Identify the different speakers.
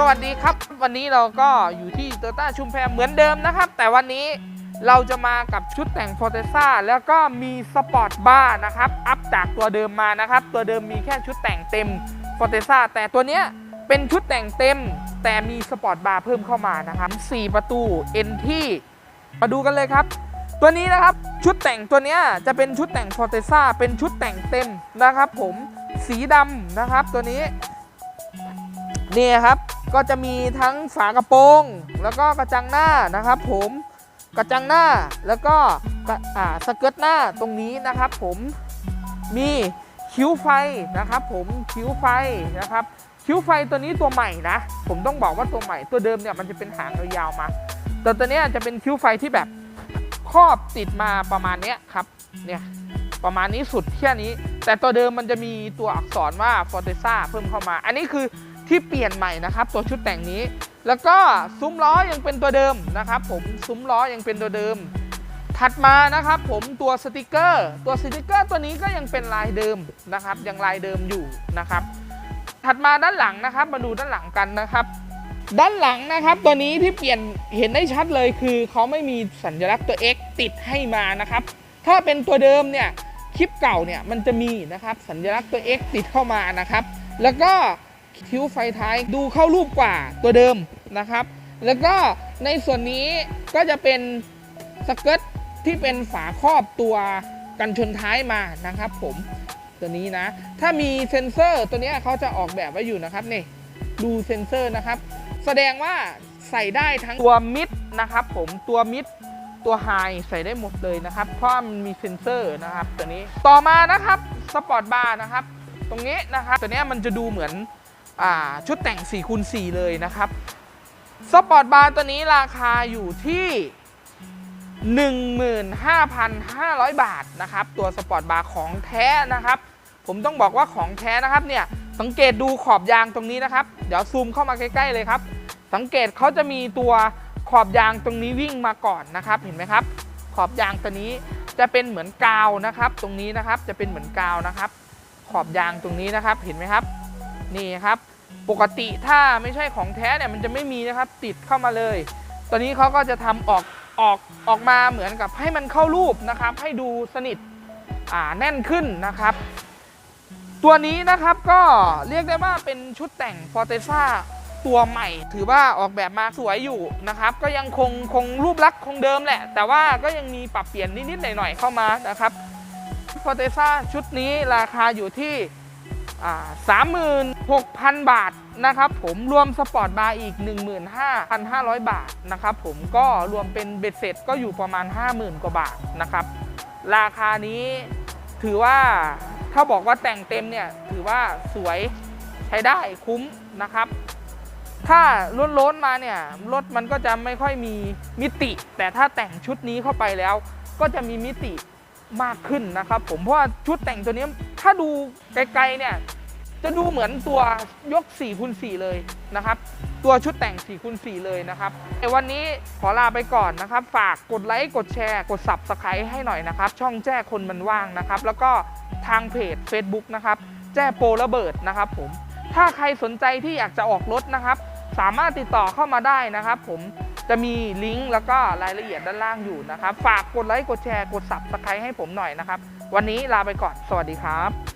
Speaker 1: สวัสดีครับ วันนี้เราก็อยู่ที่โตต้าชุมแพเหมือนเดิมนะครับ แต่วันนี้เราจะมากับชุดแต่ง f o r t e z a แล้วก็มีสปอร์ตบาร์นะครับ อัพจากตัวเดิมมานะครับ ตัวเดิมมีแค่ชุดแต่งเต็ม f o r t e z a แต่ตัวเนี้ยเป็นชุดแต่งเต็ม แต่มีสปอร์ตบาร์เพิ่มเข้ามานะครับ4ประตู n ที่มาดูกันเลยครับ ตัวนี้นะครับชุดแต่งตัวเนี้ยจะเป็นชุดแต่ง f o r t e z a เป็นชุดแต่งเต็มนะครับ ผมสีดำนะครับตัวนี้นี่ครับ ก็จะมีทั้งฝากระโปรงแล้วก็กระจังหน้านะครับผมกระจังหน้าแล้วก็กระอ่าสเกิร์ตหน้าตรงนี้นะครับผมมีคิ้วไฟนะครับผมคิ้วไฟนะครับคิ้วไฟตัวนี้ตัวใหม่นะ ผมต้องบอกว่าตัวใหม่ตัวเดิมเนี่ยมันจะเป็นหางยาวๆมา แต่ตัวเนี้ยจะเป็นคิ้วไฟที่แบบครอบติดมาประมาณนี้ครับเนี่ยประมาณนี้สุดแค่นี้ แต่ตัวเดิมมันจะมีตัวอักษรว่า f o r t e z a เพิ่มเข้ามา อันนี้คือ ที่เปลี่ยนใหม่นะครับ ตัวชุดแต่งนี้ แล้วก็ซุ้มล้อยังเป็นตัวเดิมนะครับ ผมซุ้มล้อยังเป็นตัวเดิม ถัดมานะครับผมตัวสติกเกอร์ ตัวสติกเกอร์ตัวนี้ก็ยังเป็นลายเดิมนะครับ ยังลายเดิมอยู่นะครับ ถัดมาด้านหลังนะครับ มาดูด้านหลังกันนะครับ ด้านหลังนะครับ ตัวนี้ที่เปลี่ยนเห็นได้ชัดเลยคือเขาไม่มีสัญลักษณ์ตัว X ติดให้มานะครับ ถ้าเป็นตัวเดิมเนี่ยคลิปเก่าเนี่ยมันจะมีนะครับสัญลักษณ์ตัว X ติดเข้ามานะครับ แล้วก็ คิ้วไฟท้ายดูเข้ารูปกว่าตัวเดิมนะครับ แล้วก็ในส่วนนี้ก็จะเป็นสเกิร์ตที่เป็นฝาครอบตัวกันชนท้ายมานะครับ ผมตัวนี้นะ ถ้ามีเซ็นเซอร์ตัวนี้เขาจะออกแบบไว้อยู่นะครับนี่ดูเซ็นเซอร์นะครับ แสดงว่าใส่ได้ทั้งตัวมิดนะครับ ผมตัวมิดตัวไฮใส่ได้หมดเลยนะครับ เพราะมันมีเซ็นเซอร์นะครับ ตัวนี้ต่อมานะครับสปอร์ตบาร์นะครับ ตรงนี้นะครับ ตัวนี้มันจะดูเหมือน ชุดแต่ง4คูณ4เลยนะครับสปอร์ตบาร์ตัวนี้ราคาอยู่ที่ 15,500 บาทนะครับ ตัวสปอร์ตบาร์ของแท้นะครับ ผมต้องบอกว่าของแท้นะครับเนี่ยสังเกตดูขอบยางตรงนี้นะครับ เดี๋ยวซูมเข้ามาใกล้ ๆ เลยครับ สังเกตเขาจะมีตัวขอบยางตรงนี้วิ่งมาก่อนนะครับ เห็นไหมครับ ขอบยางตัวนี้จะเป็นเหมือนกาวนะครับ ตรงนี้นะครับจะเป็นเหมือนกาวนะครับ ขอบยางตรงนี้นะครับเห็นไหมครับ นี่ครับ ปกติถ้าไม่ใช่ของแท้เนี่ยมันจะไม่มีนะครับ ติดเข้ามาเลย ตอนนี้เขาก็จะทำออกออกออกมาเหมือนกับให้มันเข้ารูปนะครับ ให้ดูสนิทอ่าแน่นขึ้นนะครับ ตัวนี้นะครับก็เรียกได้ว่าเป็นชุดแต่ง f o r t e z a ตัวใหม่ ถือว่าออกแบบมาสวยอยู่นะครับ ก็ยังคงคงรูปลักษณ์คงเดิมแหละ แต่ว่าก็ยังมีปรับเปลี่ยนนิดๆหน่อยๆเข้ามานะครับ f o r t e z a ชุดนี้ราคาอยู่ที่ สามหมื่นหกพันบาทนะครับผมรวมสปอร์ตบาร์อีก 15,500 บาทนะครับผมก็รวมเป็นเบ็ดเสร็จก็อยู่ประมาณ 50,000 กว่าบาทนะครับ ราคานี้ถือว่าถ้าบอกว่าแต่งเต็มเนี่ย ถือว่าสวยใช้ได้คุ้มนะครับ ถ้าล้นๆมาเนี่ยรถมันก็จะไม่ค่อยมีมิติ แต่ถ้าแต่งชุดนี้เข้าไปแล้ว ก็จะมีมิติ มากขึ้นนะครับผมเพราะว่าชุดแต่งตัวนี้ถ้าดูไกลๆเนี่ยจะดูเหมือนตัวยก4คูณ4เลยนะครับ ตัวชุดแต่ง4คูณ4เลยนะครับในวันนี้ขอลาไปก่อนนะครับ ฝากกดไลค์กดแชร์ กด Subscribe ให้หน่อยนะครับ ช่องแจ้คนมันว่างนะครับ แล้วก็ทางเพจ Facebook นะครับ แจ้โปรระเบิดนะครับผมถ้าใครสนใจที่อยากจะออกรถนะครับ สามารถติดต่อเข้ามาได้นะครับผม จะมีลิงก์แล้วก็รายละเอียดด้านล่างอยู่นะครับ ฝากกดไลค์กดแชร์กด Subscribe ให้ผมหน่อยนะครับ วันนี้ลาไปก่อน สวัสดีครับ